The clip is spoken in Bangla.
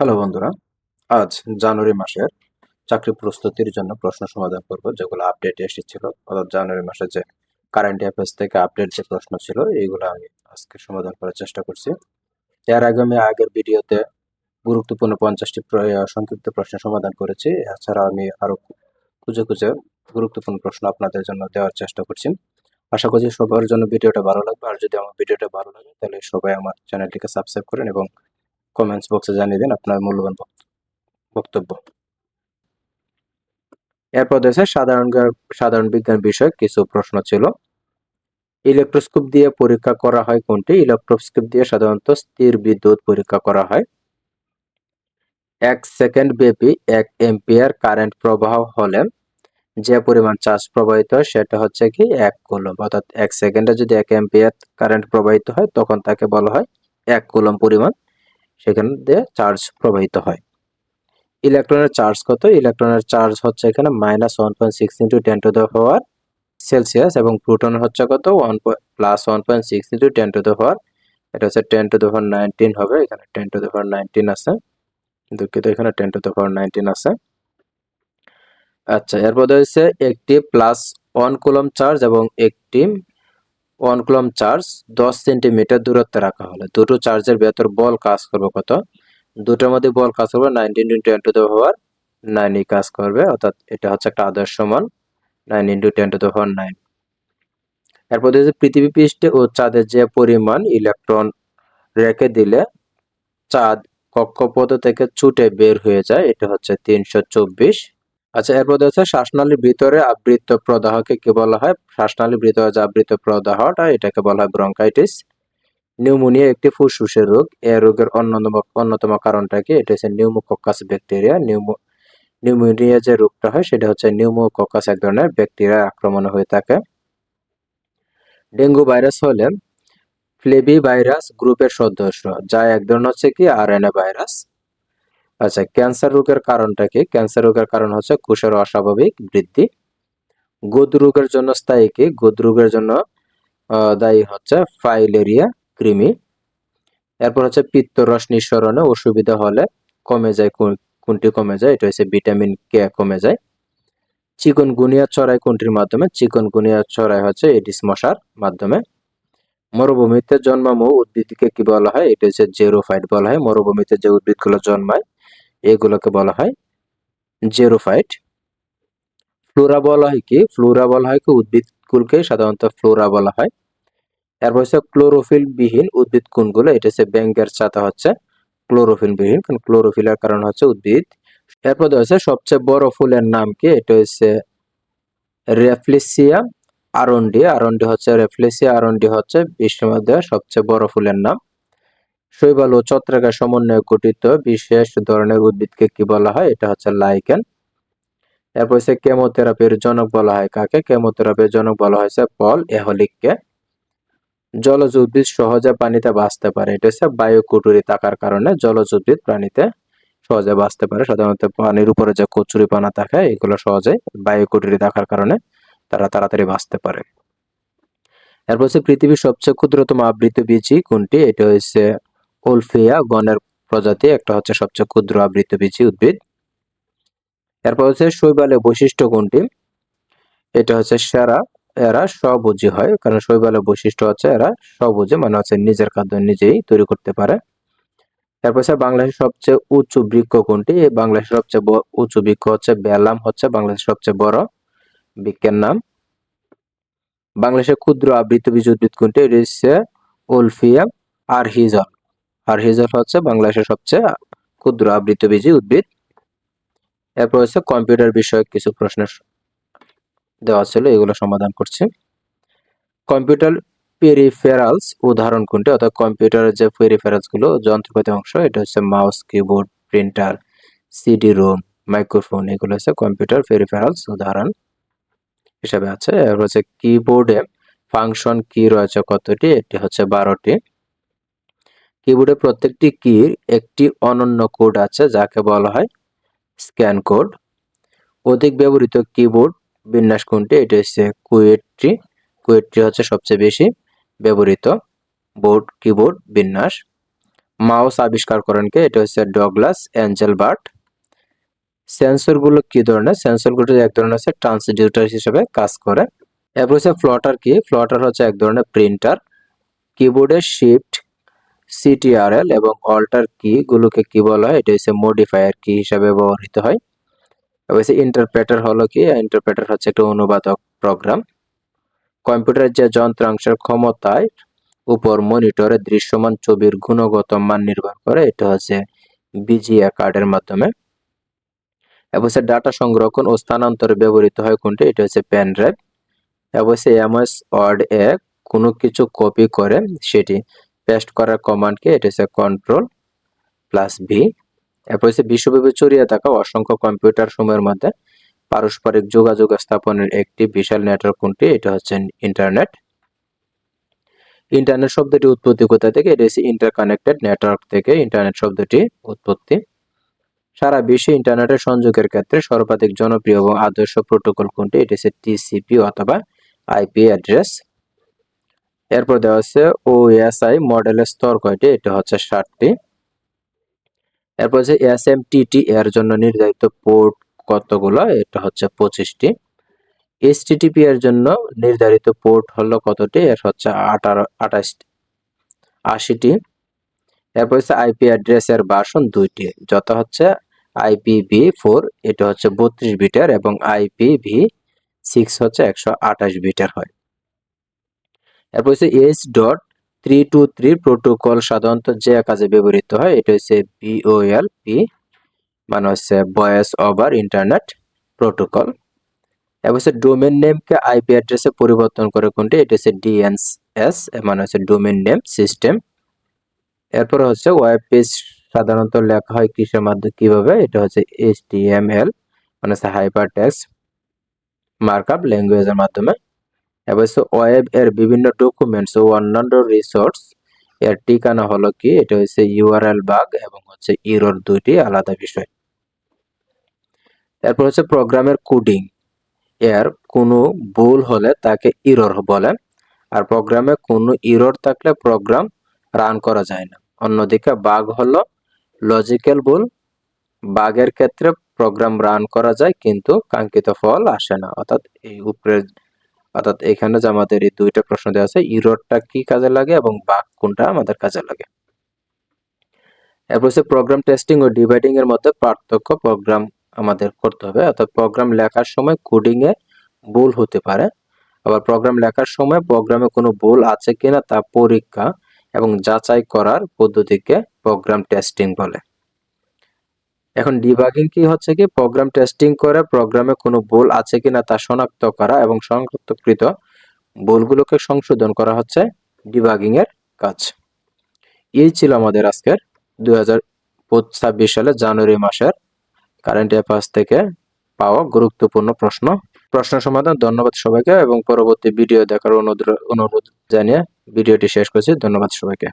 হ্যালো বন্ধুরা, আজ জানুয়ারি মাসের চাকরি প্রস্তুতির জন্য প্রশ্ন সমাধান করব, যেগুলো আপডেট এসেছিল। অর্থাৎ জানুয়ারি মাসে যে কারেন্ট অ্যাফেয়ার্স থেকে আপডেট যে প্রশ্ন ছিল, এইগুলো আমি আজকে সমাধান করার চেষ্টা করছি। এর আগে আমি আগের ভিডিওতে গুরুত্বপূর্ণ পঞ্চাশটি সংক্ষিপ্ত প্রশ্ন সমাধান করেছি। এছাড়া আমি আরও খুঁজে খুঁজে গুরুত্বপূর্ণ প্রশ্ন আপনাদের জন্য দেওয়ার চেষ্টা করছি। আশা করছি সবার জন্য ভিডিওটা ভালো লাগবে। আর যদি আমার ভিডিওটা ভালো লাগে, তাহলে সবাই আমার চ্যানেলটিকে সাবস্ক্রাইব করেন এবং কমেন্টস বক্সে জানিয়ে দিন, আপনার মূল্যবান বক্তব্য। এরপর দেশে সাধারণ সাধারণ বিজ্ঞান বিষয়ক কিছু প্রশ্ন ছিল। ইলেকট্রোস্কোপ দিয়ে পরীক্ষা করা হয় কোনটি? ইলেকট্রোস্কোপ দিয়ে সাধারণত স্থির বিদ্যুৎ পরীক্ষা করা হয়। এক সেকেন্ড ব্যাপী এক এম্পিয়ার কারেন্ট প্রবাহ হলে যে পরিমাণ চার্জ প্রবাহিত হয় সেটা হচ্ছে কি এক কুলম অর্থাৎ এক সেকেন্ডে যদি এক এম্পিয়ার কারেন্ট প্রবাহিত হয় তখন তাকে বলা হয় এক কুলম পরিমাণ। সেখানে দিয়ে চার্জ প্রবাহিত হয়। ইলেকট্রনের চার্জ কত? ইলেকট্রনের চার্জ হচ্ছে এখানে minus one point six into ten to the power celsius এবং প্লুটন হচ্ছে কত? One plus one point six into ten to the power এটা হচ্ছে ten to the power nineteen হবে। এখানে ten to the power nineteen আছে। দুঃখিত, এখানে ten to the power nineteen আছে। আচ্ছা এরপর হচ্ছে একটি প্লাস ওয়ান কুলম চার্জ এবং একটি ওয়ান কুলম চার্জ, দশ সেন্টিমিটার দূরত্বে রাখা হলে। দুটো চার্জের ভেতর বল কাজ করবে কত? দুটোর মধ্যে বল কাজ করবে nineteen into ten to the power নাইনই কাজ করবে, অর্থাৎ এটা হচ্ছে একটা আদর্শ মান nine into ten to the power nine এরপর দেখছি পৃথিবী পৃষ্ঠে ও চাঁদের যে পরিমাণ ইলেকট্রন রেখে দিলে চাঁদ কক্ষপথ থেকে ছুটে বের হয়ে যায়, এটা হচ্ছে তিনশো চব্বিশ। আচ্ছা এরপর হচ্ছে শ্বাসনালীর ভিতরে আবৃত প্রদাহকে কি বলা হয়? শ্বাসনালীর ভিতরে যে আবৃত প্রদাহটা, এটাকে বলা হয় ব্রঙ্কাইটিস নিউমোনিয়া একটি ফুসফুসের রোগ। এ রোগের অন্যতম অন্যতম কারণটা কি? এটা হচ্ছে নিউমোকক্কাস ব্যাকটেরিয়া নিউমো, নিউমোনিয়া যে রোগটা হয়, সেটা হচ্ছে নিউমোকক্কাস এক ধরনের ব্যাকটেরিয়া আক্রমণ হয়ে থাকে। ডেঙ্গু ভাইরাস হলে ফ্লেবি ভাইরাস গ্রুপের সদস্য, যা এক ধরনের হচ্ছে কি? RNA virus. আচ্ছা ক্যান্সার রোগের কারণটা কি? ক্যান্সার রোগের কারণ হচ্ছে কোষের অস্বাভাবিক বৃদ্ধি। গোদ রোগের জন্য স্থায়ী কি? গোদ রোগের জন্য দায়ী হচ্ছে ফাইলেরিয়া, কৃমি। এরপর হচ্ছে পিত্তরস নিঃসরণে অসুবিধা হলে কমে যায়, কোন- কোনটি কমে যায়? এটা হচ্ছে ভিটামিন কে কমে যায়। চিকন গুনিয়া চড়াই কোনটির মাধ্যমে? চিকন গুনিয়া চড়াই হচ্ছে এডিস মশার মাধ্যমে। মরুভূমিতে জন্মামু উদ্ভিদকে কি বলা হয়? এটা হচ্ছে জেরোফাইট বলা হয়। মরুভূমিতে যে উদ্ভিদগুলো জন্মায় এগুলোকে বলা হয় জেরোফাইট। ফ্লোরা বলা হয় কি? ফ্লোরা বলা হয় কি? উদ্ভিদকুলকে সাধারণত ফ্লোরা বলা হয়। এরপর হচ্ছে ক্লোরোফিল বিহীন উদ্ভিদ কোনগুলো এটা হচ্ছে ব্যাঙ্গের ছাতা হচ্ছে ক্লোরোফিল বিহীন কারণ ক্লোরোফিলের কারণ হচ্ছে উদ্ভিদ। এরপর হচ্ছে সবচেয়ে বড় ফুলের নাম কি? এটা হচ্ছে রেফ্লিসিয়া আরন্ডি। আরন্ডি হচ্ছে রেফ্লিসিয়া আরন্ডি হচ্ছে বিশ্বের মধ্যে সবচেয়ে বড় ফুলের নাম। শৈবাল ও ছত্রাকের সমন্বয়ে গঠিত বিশেষ ধরনের উদ্ভিদকে কি বলা হয়? এটা হচ্ছে লাইকেন এরপর হচ্ছে কেমোথেরাপির জনক বলা হয় কাকে? কেমোথেরাপির জনক বলা হয়েছে পল এহলিককে। জলজ উদ্ভিদ সহজে পানিতে বাঁচতে পারে। এটা হচ্ছে বায়ু কুটুরি থাকার কারণে জলজ উদ্ভিদ প্রাণীতে সহজে বাঁচতে পারে। সাধারণত পানির উপরে যে কচুরি পানা থাকে, এগুলো সহজে বায়ু কুটুরি থাকার কারণে তারা তাড়াতাড়ি বাঁচতে পারে। এরপর হচ্ছে পৃথিবীর সবচেয়ে ক্ষুদ্রতম আবৃত বীজি কোনটি? এটা হচ্ছে ওলফিয়া গণের প্রজাতি, একটা হচ্ছে সবচেয়ে ক্ষুদ্র আবৃত বীজি উদ্ভিদ। এরপর হচ্ছে শৈবালের বৈশিষ্ট্য কোনটি? এটা হচ্ছে সেরা, এরা স্বভোজী হয়, কারণ শৈবালের বৈশিষ্ট্য হচ্ছে এরা স্বভোজী মানে হচ্ছে নিজের খাদ্য নিজেই তৈরি করতে পারে। তারপর হচ্ছে বাংলাদেশের সবচেয়ে উঁচু বৃক্ষ কোনটি? বাংলাদেশের সবচেয়ে উঁচু বৃক্ষ হচ্ছে বেলাম, হচ্ছে বাংলাদেশের সবচেয়ে বড় বৃক্ষের নাম। বাংলাদেশের ক্ষুদ্র আবৃত বীজ উদ্ভিদ কোনটি? এটি হচ্ছে ওলফিয়া আরহিজল আরহিজল হচ্ছে বাংলাদেশের সবচেয়ে ক্ষুদ্র আবৃত বীজি উদ্ভিদ। এরপর হচ্ছে কম্পিউটার বিষয়ক কিছু প্রশ্নের দেওয়া ছিল, এগুলো সমাধান করছি। কম্পিউটার পেরিফেরালস উদাহরণ কোনটি? অর্থাৎ কম্পিউটারের যে পেরিফেরালসগুলো যন্ত্রপাতি অংশ, এটা হচ্ছে mouse keyboard printer CD ROM microphone এগুলো হচ্ছে কম্পিউটার পেরিফেরালস উদাহরণ হিসাবে আছে। এরপর হচ্ছে কিবোর্ডে ফাংশন কি রয়েছে কতটি? এটি হচ্ছে বারোটি। কিবোর্ডে প্রত্যেকটি কির একটি অনন্য কোড আছে, যাকে বলা হয় স্ক্যান কোড অধিক ব্যবহৃত কিবোর্ড বিন্যাস কোনটি? এটি হচ্ছে কুয়েট্রি কুয়েট্রি হচ্ছে সবচেয়ে বেশি ব্যবহৃত বোর্ড কিবোর্ড বিন্যাস। মাউস আবিষ্কার করেন কে? এটা হচ্ছে ডগলাস অ্যাঞ্জেল বার্ট সেন্সরগুলো কি ধরনের? সেন্সরগুলো এক ধরনের হচ্ছে ট্রান্সডিউটার হিসেবে কাজ করে। এরপর হচ্ছে ফ্লটার কি ফ্লটার হচ্ছে এক ধরনের প্রিন্টার কিবোর্ডের শিফট সিটিআরএল এবং অল্টার কি গুলোকে কি বলা হয়? এটা হচ্ছে মডিফায়ার কি হিসাবে ব্যবহৃত হয়। হচ্ছে ইন্টারপ্রেটার হলো কি? ইন্টারপ্রেটার হচ্ছে একটা অনুবাদক প্রোগ্রাম কম্পিউটারের যে যন্ত্রাংশের ক্ষমতায় উপর মনিটরে দৃশ্যমান ছবির গুণগত মান নির্ভর করে, এটা হচ্ছে বিজিএ কার্ডের মাধ্যমে। হচ্ছে ডাটা সংরক্ষণ ও স্থানান্তরে ব্যবহৃত হয় কোনটি? এটা হচ্ছে পেন ড্রাইভ হচ্ছে এমএস ওয়ার্ড এ কোনো কিছু কপি করে সেটি পেস্ট করার কমান্ডকে এটা হচ্ছে কন্ট্রোল প্লাস ভি এরপর হচ্ছে বিশ্বব্যাপী ছড়িয়ে থাকা অসংখ্য কম্পিউটার সময়ের মধ্যে পারস্পরিক যোগাযোগ স্থাপনের একটি বিশাল নেটওয়ার্ক কোনটি? এটা হচ্ছে ইন্টারনেট ইন্টারনেট শব্দটি উৎপত্তি কোথা থেকে? এটা হচ্ছে ইন্টারকানেক্টেড নেটওয়ার্ক থেকে ইন্টারনেট শব্দটি উৎপত্তি। সারা বিশ্বে ইন্টারনেটের সংযোগের ক্ষেত্রে সর্বাধিক জনপ্রিয় এবং আদর্শ প্রোটোকল কোনটি? এটি হচ্ছে টিসিপি অথবা আইপি অ্যাড্রেস এরপর দেওয়া হচ্ছে ওএসআই মডেলের স্তর কয়টি? এটা হচ্ছে ষাটটি। এরপর হচ্ছে এস এম টিটি এর জন্য নির্ধারিত পোর্ট কতগুলো? এটা হচ্ছে পঁচিশটি। এইচটিটিপি এর জন্য নির্ধারিত পোর্ট হলো কতটি? এর হচ্ছে আঠারো, আঠাশটি, আশিটি। এরপর হচ্ছে আইপি অ্যাড্রেসের বাসন দুইটি যত হচ্ছে আইপিভি ফোর এটা হচ্ছে বত্রিশ বিটার এবং আইপিভি সিক্স হচ্ছে একশো আঠাশ বিটার হয়। এরপর হচ্ছে H dot three two three protocol সাধারণত যে কাজে ব্যবহৃত হয়, এটা হচ্ছে বিওএল পি মানে হচ্ছে ভয়েস ওভার ইন্টারনেট প্রোটোকল এবার হচ্ছে ডোমেন নেমকে আইপি অ্যাড্রেসে পরিবর্তন করে কোনটি? এটা হচ্ছে ডিএনএস মানে হচ্ছে ডোমেন নেম সিস্টেম এরপর হচ্ছে ওয়েব পেজ সাধারণত লেখা হয় কিসের মাধ্যমে, কীভাবে? এটা হচ্ছে এইচটিএমএল মানে হচ্ছে হাইপার টেক্সট মার্কআপ ল্যাঙ্গুয়েজের মাধ্যমে। হচ্ছে ওয়েব এর বিভিন্ন ডকুমেন্টস ও অন্যান্য রিসোর্স এর ঠিকানা হলো কি? এটা হচ্ছে ইউআরএল বাগ এবং হচ্ছে ইরোর দুইটি আলাদা বিষয়। এরপর হচ্ছে প্রোগ্রামের কোডিং এর কোনো ভুল হলে তাকে ইরর বলে। আর প্রোগ্রামে কোনো ইরর থাকলে প্রোগ্রাম রান করা যায় না। অন্যদিকে বাগ হলো লজিক্যাল ভুল। বাগের ক্ষেত্রে প্রোগ্রাম রান করা যায় কিন্তু কাঙ্ক্ষিত ফল আসে না। অর্থাৎ এই উপরে অর্থাৎ এখানে যে আমাদের এই দুইটা প্রশ্ন দেওয়া আছে ইরোরটা কি কাজে লাগে এবং বাগ কোনটা আমাদের কাজে লাগে? এরপর হচ্ছে প্রোগ্রাম টেস্টিং ও ডিভাইডিং এর মধ্যে পার্থক্য প্রোগ্রাম আমাদের করতে হবে। অর্থাৎ প্রোগ্রাম লেখার সময় কোডিং এ ভুল হতে পারে। আবার প্রোগ্রাম লেখার সময় প্রোগ্রামে কোনো ভুল আছে কিনা তা পরীক্ষা এবং যাচাই করার পদ্ধতিকে প্রোগ্রাম টেস্টিং বলে। এখন ডিবাগিং কি হচ্ছে কি? প্রোগ্রাম টেস্টিং করে প্রোগ্রামে কোনো ভুল আছে কিনা তা শনাক্ত করা এবং শনাক্তকৃত ভুলগুলোকে সংশোধন করা হচ্ছে ডিবাগিং এর কাজ। এই ছিল আমাদের আজকের দুই হাজার ছাব্বিশ সালে জানুয়ারি মাসের কারেন্ট অ্যাফেয়ার্স থেকে পাওয়া গুরুত্বপূর্ণ প্রশ্ন। প্রশ্ন সমাধান, ধন্যবাদ সবাইকে এবং পরবর্তী ভিডিও দেখার অনুরোধ অনুরোধ জানিয়ে ভিডিওটি শেষ করছি। ধন্যবাদ সবাইকে।